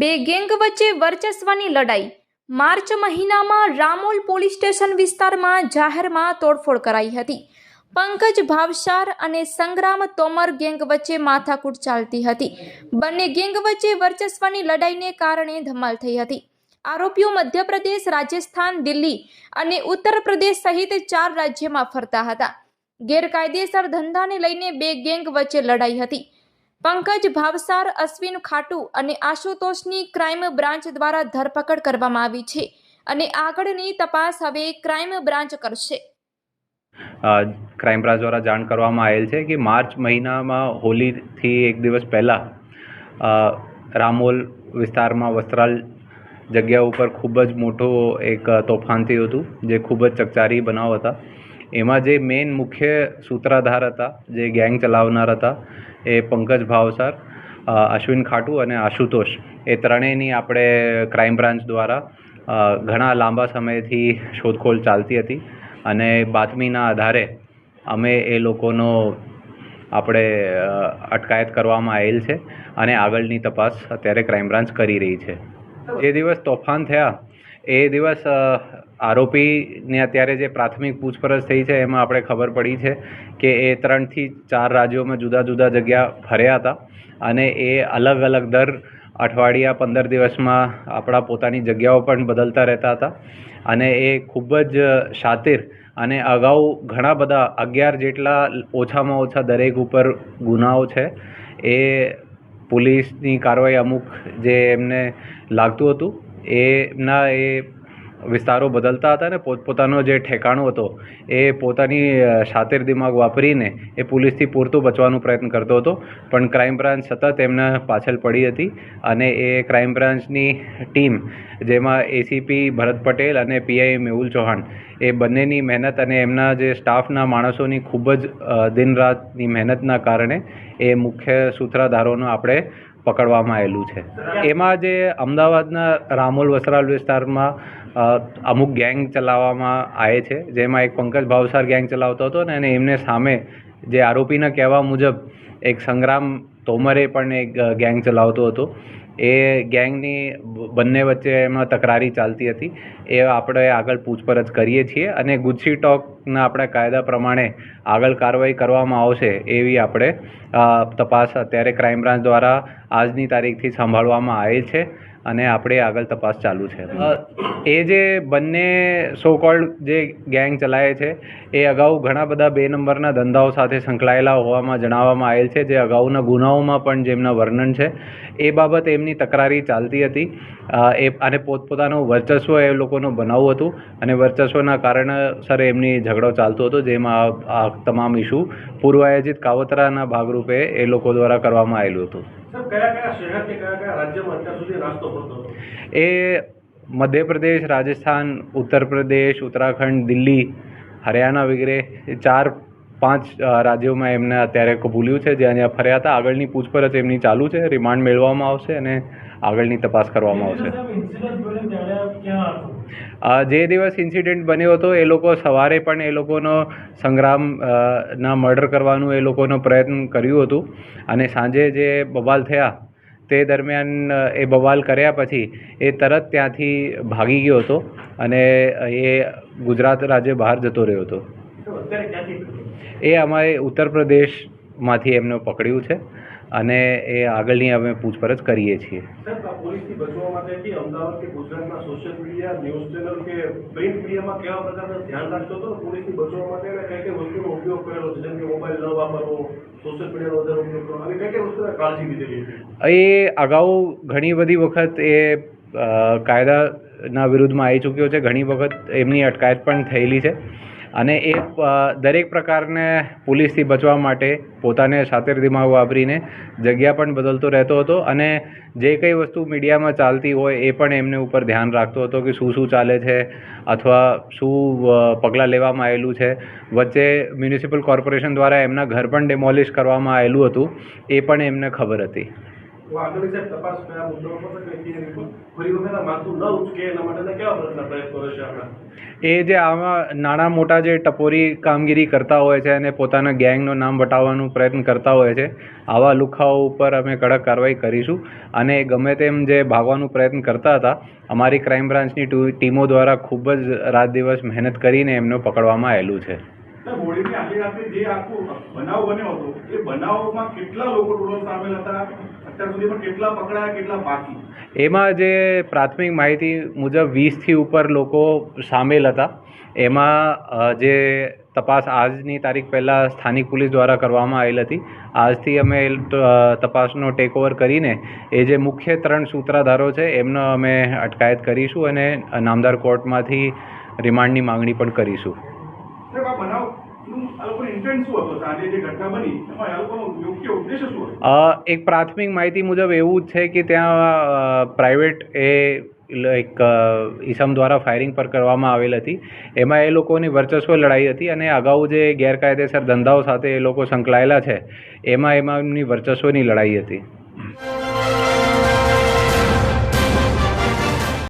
બે ગેંગ વચ્ચે વર્ચસ્વની લડાઈ. માર્ચ મહિનામાં રામોલ પોલીસ સ્ટેશન વિસ્તારમાં જાહેરમાં તોડફોડ કરાઈ હતી. પંકજ ભાવસાર અને સંગ્રામ તોમર ગેંગ વચ્ચે માથાકૂટ ચાલતી હતી. બંને ગેંગ વચ્ચે વર્ચસ્વની લડાઈને કારણે ધમાલ થઈ હતી. આરોપીઓ મધ્યપ્રદેશ, રાજસ્થાન, દિલ્હી અને ઉત્તર પ્રદેશ સહિત ચાર રાજ્યમાં ફરતા હતા. ગેરકાયદેસર ધંધાને લઈને બે ગેંગ વચ્ચે લડાઈ હતી. પંકજ ભાવસાર, અશ્વિન ખાટુ અને આશુતોષની ક્રાઇમ બ્રાન્ચ દ્વારા ધરપકડ કરવામાં આવી છે અને આગળની તપાસ હવે ક્રાઇમ બ્રાન્ચ કરશે. ક્રાઇમ બ્રાન્ચ દ્વારા જાણ કરવામાં આવેલ છે કે માર્ચ મહિનામાં હોલીથી એક દિવસ પહેલાં રામોલ વિસ્તારમાં વસ્ત્રાલ જગ્યા ઉપર ખૂબ જ મોટું એક તોફાન થયું હતું, જે ખૂબ જ ચકચારી બનાવ હતા. એમાં જે મેઇન મુખ્ય સૂત્રાધાર હતા, જે ગેંગ ચલાવનાર હતા, એ પંકજ ભાવસાર અશ્વિન ખાટુ અને આશુતોષ. એ ત્રણેયની આપણે ક્રાઇમ બ્રાન્ચ દ્વારા ઘણા લાંબા સમયથી શોધખોળ ચાલતી હતી અને બાતમીના આધારે અમે એ લોકોનો આપણે અટકાયત કરવામાં આવેલ છે અને આગળની તપાસ અત્યારે ક્રાઇમ બ્રાન્ચ કરી રહી છે. જે દિવસ તોફાન થયા એ દિવસ આરોપીને અત્યારે જે પ્રાથમિક પૂછપરછ થઈ છે, એમાં આપણે ખબર પડી છે કે એ ત્રણથી ચાર રાજ્યોમાં જુદા જુદા જગ્યા ફર્યા હતા અને એ અલગ અલગ દર અઠવાડિયા પંદર દિવસમાં આપણા પોતાની જગ્યાઓ પણ બદલતા રહેતા હતા અને એ ખૂબ જ શાતિર અને અગાઉ ઘણા બધા અગિયાર જેટલા ઓછામાં ઓછા દરેક ઉપર ગુનાઓ છે. એ પોલીસની કાર્યવાહી અમુક જે એમને લાગતું હતું એમના એ વિસ્તારો બદલતા હતા ને પોતપોતાનો જે ઠેકાણો હતો, એ પોતાની શાતિર દિમાગ વાપરીને એ પોલીસથી પૂરતું બચવાનો પ્રયત્ન કરતો હતો. પણ ક્રાઇમ બ્રાન્ચ સતત એમના પાછળ પડી હતી અને એ ક્રાઇમ બ્રાન્ચની ટીમ, જેમાં એસીપી ભરત પટેલ અને પીઆઈ મેહુલ ચૌહાણ, એ બંનેની મહેનત અને એમના જે સ્ટાફના માણસોની ખૂબ જ દિન રાતની મહેનતના કારણે એ મુખ્ય સૂત્રધારોનો આપણે પકડવામાં આવેલું છે. એમાં જે અમદાવાદના રામોલ વસરાલ વિસ્તારમાં અમુક ગેંગ ચલાવવામાં આવે છે. જેમાં એક પંકજ ભાવસાર ગેંગ ચલાવતો હતો ને અને એમને સામે જે આરોપીના કહેવા મુજબ એક સંગ્રામ તોમરે પણ એક ગેંગ ચલાવતો હતો. એ ગેંગની બંને વચ્ચે એમાં તકરારી ચાલતી હતી. એ આપણે આગળ પૂછપરછ કરીએ છીએ અને ગુજસી ટોકના આપણા કાયદા પ્રમાણે આગળ કાર્યવાહી કરવામાં આવશે એવી આપણે તપાસ અત્યારે ક્રાઇમ બ્રાન્ચ દ્વારા આજની તારીખથી સંભાળવામાં આવેલ છે. અને આપણે આગળ તપાસ ચાલુ છે. એ જે બંને સો કોલ્ડ જે ગેંગ ચલાવે છે એ અગાઉ ઘણા બધા બે નંબરના ધંધાઓ સાથે સંકળાયેલા હોવામાં જણાવવામાં આવેલ છે જે અગાઉના ગુનાઓમાં પણ જેમના વર્ણન છે એ બાબત એમની તકરારી ચાલતી હતી. એ અને પોતપોતાનું વર્ચસ્વ એ લોકોનું બનાવવું હતું અને વર્ચસ્વના કારણસર એમની ઝઘડો ચાલતો હતો જેમાં આ તમામ ઇસ્યુ પૂર્વાયોજિત કાવતરાના ભાગરૂપે એ લોકો દ્વારા કરવામાં આવેલું હતું. એ મધ્યપ્રદેશ રાજસ્થાન ઉત્તર પ્રદેશ ઉત્તરાખંડ દિલ્હી હરિયાણા વગેરે એ ચાર પાંચ રાજ્યોમાં એમને અત્યારે કબૂલ્યું છે. જ્યાં જ્યાં ફર્યા હતા આગળની પૂછપરછ એમની ચાલુ છે. રિમાન્ડ મેળવવામાં આવશે અને આગળની તપાસ કરવામાં આવશે. જે દિવસ ઇન્સિડન્ટ બન્યો હતો એ લોકો સવારે પણ એ લોકોનો સંગ્રામ ના મર્ડર કરવાનું એ લોકોનો પ્રયત્ન કર્યું હતું અને સાંજે જે બવાલ થયા તે દરમિયાન એ બવાલ કર્યા પછી એ તરત ત્યાંથી ભાગી ગયો હતો અને એ ગુજરાત રાજ્ય બહાર જતો રહ્યો હતો? એ અમારે ઉત્તર પ્રદેશમાંથી એમને પકડ્યું છે અને એ આગળની અમે પૂછપરછ કરીએ છીએ. એ અગાઉ ઘણી બધી વખત એ કાયદાના વિરુદ્ધમાં આવી ચૂક્યો છે. ઘણી વખત એમની અટકાયત પણ થયેલી છે. અને એ દરેક પ્રકારને પોલીસથી બચવા માટે પોતાને સાતેર દિમાગ વાપરીને જગ્યા પણ બદલતો રહેતો હતો અને જે કંઈ વસ્તુ મીડિયામાં ચાલતી હોય એ પણ એમને ઉપર ધ્યાન રાખતો હતો કે શું શું ચાલે છે અથવા શું પગલાં લેવામાં આવેલું છે. વચ્ચે મ્યુનિસિપલ કોર્પોરેશન દ્વારા એમના ઘર પણ ડિમોલિશ કરવામાં આવેલું હતું, એ પણ એમને ખબર હતી. તો સાહેબ તપાસ કયા મુદ્દાઓ પર છે એ ફરી વખત માથું ન ઉચકે એના માટેના કેવા પ્રકારના પ્રયત્નો રહેશે આપણા? એ જે આમાં નાના મોટા જે ટપોરી કામગીરી કરતા હોય છે અને પોતાના ગેંગનું નામ વટાવવાનું પ્રયત્ન કરતા હોય છે, આવા લુખાઓ ઉપર અમે કડક કાર્યવાહી કરીશું. અને ગમે તેમ જે ભાગવાનો પ્રયત્ન કરતા હતા, અમારી ક્રાઇમ બ્રાન્ચની ટીમો દ્વારા ખૂબ જ રાત દિવસ મહેનત કરીને એમને પકડવામાં આવેલું છે. હોળીની આગલી રાત્રે જે આખો બનાવ બન્યો હતો એ બનાવમાં કેટલા લોકો ટોટલ સામેલ હતા અત્યાર સુધીમાં કેટલા પકડાયા કેટલા બાકી? એમાં જે પ્રાથમિક માહિતી મુજબ વીસથી ઉપર લોકો સામેલ હતા. એમાં જે તપાસ આજની તારીખ પહેલાં સ્થાનિક પોલીસ દ્વારા કરવામાં આવેલ હતી. આજથી અમે તપાસનો ટેકઓવર કરીને એ જે મુખ્ય ત્રણ સૂત્રાધારો છે એમનો અમે અટકાયત કરીશું અને નામદાર કોર્ટમાંથી રિમાન્ડની માંગણી પણ કરીશું. એક પ્રાથમિક માહિતી મુજબ એવું જ છે કે ત્યાં પ્રાઇવેટ એ એક ઈસમ દ્વારા ફાયરિંગ પર કરવામાં આવેલ હતી. એમાં એ લોકોની વર્ચસ્વ લડાઈ હતી અને અગાઉ જે ગેરકાયદેસર ધંધાઓ સાથે એ લોકો સંકળાયેલા છે એમાં એમાં એમની વર્ચસ્વની લડાઈ હતી.